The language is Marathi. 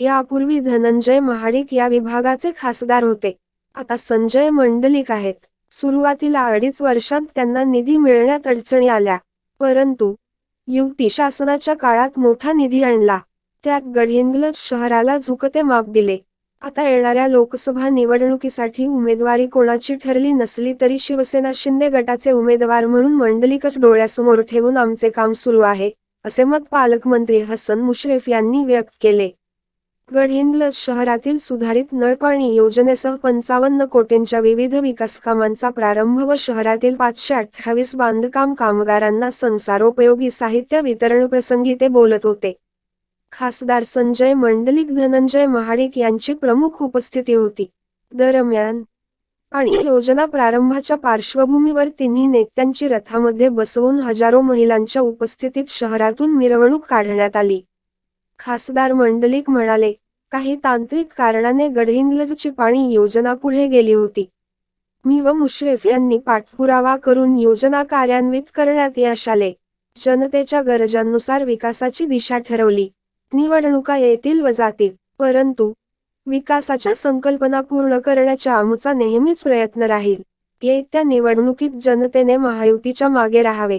यापूर्वी धनंजय महाडिक या विभागाचे खासदार होते. आता संजय मंडलिक आहेत. सुरुवातीला अडीच वर्षात त्यांना निधी मिळण्यात अडचणी आल्या. परंतु युती शासनाच्या काळात मोठा निधी आणला. त्यात गडहिंग्लज शहराला झुकते माप दिले. आता येणाऱ्या लोकसभा निवडणुकीसाठी उमेदवारी कोणाची ठरली नसली तरी शिवसेना शिंदे गटाचे उमेदवार म्हणून मंडलिकच डोळ्यासमोर ठेवून आमचे काम सुरू आहे असे मत पालकमंत्री हसन मुश्रीफ यांनी व्यक्त केले. गडहिंग्लज शहरातील सुधारित नळपाणी योजनेसह पंचावन्न कोटींच्या विविध विकास कामांचा प्रारंभ व शहरातील पाचशे अठ्ठावीस बांधकाम कामगारांना संसारोपयोगी साहित्य वितरण प्रसंगी ते बोलत होते. खासदार संजय मंडलिक धनंजय महाडिक यांची प्रमुख उपस्थिती होती. दरम्यान आणि योजना प्रारंभाच्या पार्श्वभूमीवर तिन्ही नेत्यांची रथामध्ये बसवून हजारो महिलांच्या उपस्थितीत शहरातून मिरवणूक काढण्यात आली. खासदार मंडलिक म्हणाले काही तांत्रिक कारणाने गडहिंग्लजची पाणी योजना पुढे गेली होती. मी व मुश्रीफ यांनी पाठपुरावा करून योजना कार्यान्वित करण्यात यश आले. जनतेच्या गरजांनुसार विकासाची दिशा ठरवली. निवडणुका येतील व जातील परंतु विकासाच्या संकल्पना पूर्ण करण्याच्या आमचा नेहमीच प्रयत्न राहील. येत्या निवडणुकीत जनतेने महायुतीच्या मागे राहावे.